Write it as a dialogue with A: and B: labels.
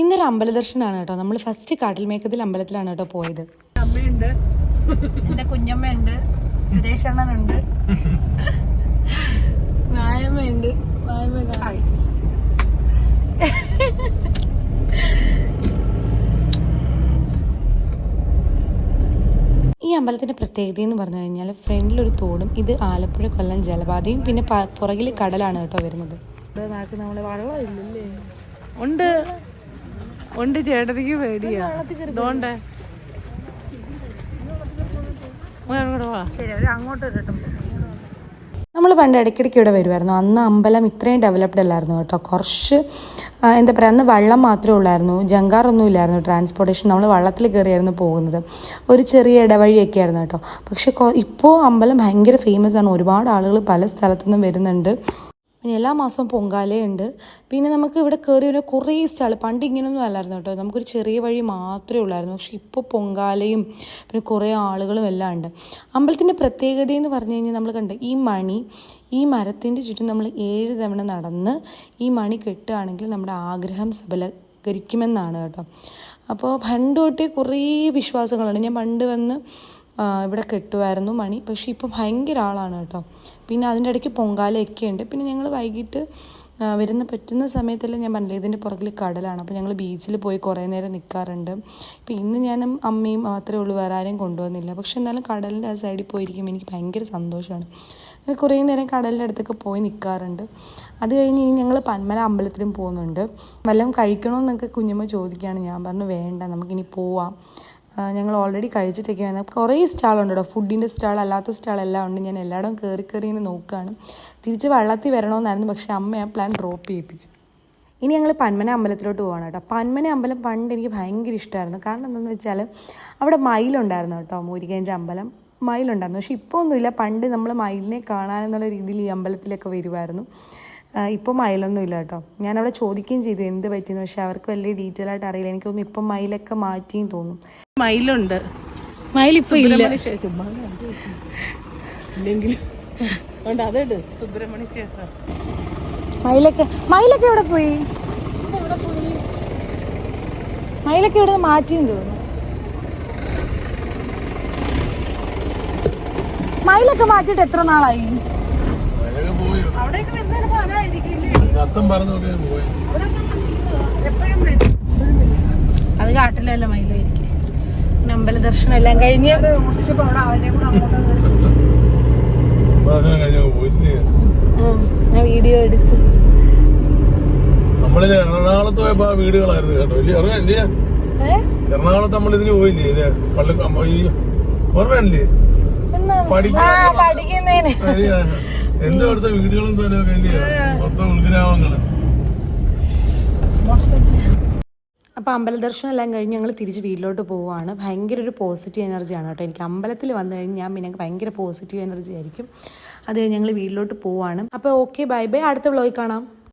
A: ഇന്നൊരു അമ്പല ദർശനമാണ് കേട്ടോ. നമ്മൾ ഫസ്റ്റ് കാട്ടിൽമേക്കത്തിൽ അമ്പലത്തിലാണ് കേട്ടോ പോയത്.
B: അമ്മയുണ്ട്. എന്റെ കുഞ്ഞമ്മയുണ്ട്. സുരേഷ് അണ്ണനുണ്ട് വായമ്മയുണ്ട് വായമ്മ.
A: ഈ അമ്പലത്തിന്റെ പ്രത്യേകത എന്ന് പറഞ്ഞു കഴിഞ്ഞാൽ ഫ്രണ്ടിലൊരു തോടും ഇത് ആലപ്പുഴ കൊല്ലം ജലപാതയും പിന്നെ പുറകിൽ പുറകിൽ കടലാണ് കേട്ടോ വരുന്നത്.
B: നമ്മളെ വെള്ളം ഇല്ലല്ലേ ഉണ്ട്. ഉണ്ട് ചേട്ടതിക്ക് പേടിയാ. ഇതുകൊണ്ട് അങ്ങോട്ട് വരട്ടും
A: നമ്മൾ പണ്ട് ഇടയ്ക്കിടയ്ക്ക് ഇവിടെ വരുമായിരുന്നു അന്ന് അമ്പലം ഇത്രയും ഡെവലപ്ഡ് അല്ലായിരുന്നു കേട്ടോ. കുറച്ച് എന്താ പറയുക അന്ന് വെള്ളം മാത്രമേ ഉള്ളായിരുന്നു. ജങ്കാറൊന്നും ഇല്ലായിരുന്നു ട്രാൻസ്പോർട്ടേഷൻ നമ്മൾ വള്ളത്തിൽ കയറിയായിരുന്നു പോകുന്നത്. ഒരു ചെറിയ ഇടവഴിയൊക്കെ ആയിരുന്നു കേട്ടോ. പക്ഷെ ഇപ്പോൾ അമ്പലം ഭയങ്കര ഫേമസ് ആണ്. ഒരുപാട് ആളുകൾ പല സ്ഥലത്തു നിന്നും വരുന്നുണ്ട്. പിന്നെ എല്ലാ മാസവും പൊങ്കാലയുണ്ട് പിന്നെ നമുക്ക് ഇവിടെ കയറി ഒരു കുറേ സ്റ്റാൾ പണ്ട് ഇങ്ങനെയൊന്നും അല്ലായിരുന്നു കേട്ടോ. നമുക്കൊരു ചെറിയ വഴി മാത്രമേ ഉള്ളായിരുന്നു. പക്ഷേ ഇപ്പോൾ പൊങ്കാലയും പിന്നെ കുറേ ആളുകളും എല്ലാം ഉണ്ട്. അമ്പലത്തിന്റെ പ്രത്യേകത എന്ന് പറഞ്ഞു കഴിഞ്ഞാൽ നമ്മൾ കണ്ട് ഈ മണി ഈ മരത്തിന്റെ ചുറ്റും നമ്മൾ ഏഴ് തവണ നടന്ന് ഈ മണി കെട്ടുകയാണെങ്കിൽ നമ്മുടെ ആഗ്രഹം സബലീകരിക്കുമെന്നാണ് കേട്ടോ. അപ്പോൾ പണ്ട് തൊട്ടേ കുറേ വിശ്വാസങ്ങളാണ്. ഞാൻ പണ്ട് വന്ന് ഇവിടെ കെട്ടുമായിരുന്നു മണി. പക്ഷേ ഇപ്പോൾ ഭയങ്കര ആളാണ് കേട്ടോ. പിന്നെ അതിന്റെ ഇടയ്ക്ക് പൊങ്കാലയൊക്കെ ഉണ്ട്. പിന്നെ ഞങ്ങൾ വൈകിട്ട് വരുന്ന പറ്റുന്ന സമയത്തെല്ലാം ഞാൻ പറഞ്ഞില്ല ഇതിന്റെ പുറകിൽ കടലാണ്. അപ്പോൾ ഞങ്ങൾ ബീച്ചിൽ പോയി കുറേ നേരം നിൽക്കാറുണ്ട് ഇപ്പോൾ ഇന്ന് ഞാനും അമ്മയും മാത്രമേ ഉള്ളൂ വേറെ ആരെയും കൊണ്ടുവന്നില്ല. പക്ഷെ എന്നാലും കടലിന്റെ ആ സൈഡിൽ പോയിരിക്കുമ്പോൾ എനിക്ക് ഭയങ്കര സന്തോഷമാണ്. അങ്ങനെ കുറേ നേരം കടലിന്റെ അടുത്തൊക്കെ പോയി നിൽക്കാറുണ്ട് അത് കഴിഞ്ഞ് ഇനി ഞങ്ങൾ പന്മല അമ്പലത്തിലും പോകുന്നുണ്ട്. വല്ലതും കഴിക്കണമെന്നൊക്കെ കുഞ്ഞമ്മ ചോദിക്കുകയാണ്. ഞാൻ പറഞ്ഞു വേണ്ട നമുക്കിനി പോവാം. ഞങ്ങൾ ഓൾറെഡി കഴിച്ചിട്ടൊക്കെ വന്നത് കുറേ സ്റ്റാളുണ്ട്? കേട്ടോ ഫുഡിന്റെ സ്റ്റാൾ അല്ലാത്ത സ്റ്റാൾ എല്ലാം ഉണ്ട്. ഞാൻ എല്ലായിടവും കയറി കയറി ഇങ്ങനെ നോക്കുകയാണ് തിരിച്ച് വള്ളത്തിൽ വരണമെന്നായിരുന്നു പക്ഷേ അമ്മ ആ പ്ലാൻ ഡ്രോപ്പ് ചെയ്യിപ്പിച്ചു. ഇനി ഞങ്ങൾ പന്മന അമ്പലത്തിലോട്ട് പോകണം കേട്ടോ. പന്മന അമ്പലം പണ്ട് എനിക്ക് ഭയങ്കര ഇഷ്ടമായിരുന്നു. കാരണം എന്താണെന്ന് വെച്ചാൽ അവിടെ മയിലുണ്ടായിരുന്നു കേട്ടോ മൂരിക്കേഞ്ച അമ്പലം. മയിലുണ്ടായിരുന്നു. പക്ഷെ ഇപ്പോൾ ഒന്നുമില്ല. പണ്ട് നമ്മൾ മയിലിനെ കാണാനെന്നുള്ള രീതിയിൽ ഈ അമ്പലത്തിലൊക്കെ വരുമായിരുന്നു ഇപ്പോൾ മയിലൊന്നും ഇല്ല കേട്ടോ. ഞാനവിടെ അവിടെ ചോദിക്കുകയും ചെയ്തു എന്ത് പറ്റിയെന്ന്? പക്ഷെ അവർക്ക് വലിയ ഡീറ്റെയിൽ ആയിട്ട് അറിയില്ല. എനിക്ക് തോന്നുന്നു ഇപ്പം മയിലൊക്കെ മാറ്റിയും തോന്നും
B: മയിലുണ്ട്.
A: ഇല്ല.
B: അതേട് സുബ്രഹ്മണ്യ ക്ഷേത്രം.
A: മയിലൊക്കെ മയിലൊക്കെ എവിടെ പോയി? മയിലൊക്കെ ഇവിടെ മാറ്റിയും തോന്നുന്നു. മയിലൊക്കെ മാറ്റിയിട്ട് എത്ര നാളായി?
B: അവിടെയൊക്കെ
A: അത് കാട്ടിലല്ല മയിലായിരിക്കും. അമ്പല ദർശനം എല്ലാം കഴിഞ്ഞ് ഞാൻ വീഡിയോ എടുത്തു.
C: എറണാകുളത്ത് പോയപ്പോ വീടുകളായിരുന്നു കേട്ടോ. ഇല്ലേ അറിയാം ഇല്ലേ?
A: ഏ?
C: എറണാകുളത്ത് നമ്മൾ ഇതിന് പോയില്ലേ? പള്ളി ഓർമ്മയല്ലേ
A: പഠിക്കുന്നതിന്.
C: എന്ത് അവിടുത്തെ വീടുകളും മൊത്തം ഉൾഗ്രാമങ്ങൾ.
A: അപ്പോൾ അമ്പല ദർശനം എല്ലാം കഴിഞ്ഞ് ഞങ്ങൾ തിരിച്ച് വീട്ടിലോട്ട് പോവുകയാണ് ഭയങ്കര ഒരു പോസിറ്റീവ് എനർജിയാണ് കേട്ടോ. എനിക്ക് അമ്പലത്തിൽ വന്നു കഴിഞ്ഞ് ഞാൻ പിന്നെ ഭയങ്കര പോസിറ്റീവ് എനർജി ആയിരിക്കും. അത് ഞങ്ങൾ വീട്ടിലോട്ട് പോവുകയാണ് അപ്പോൾ ഓക്കെ ബൈ ബൈ അടുത്ത വ്ലോഗിൽ കാണാം.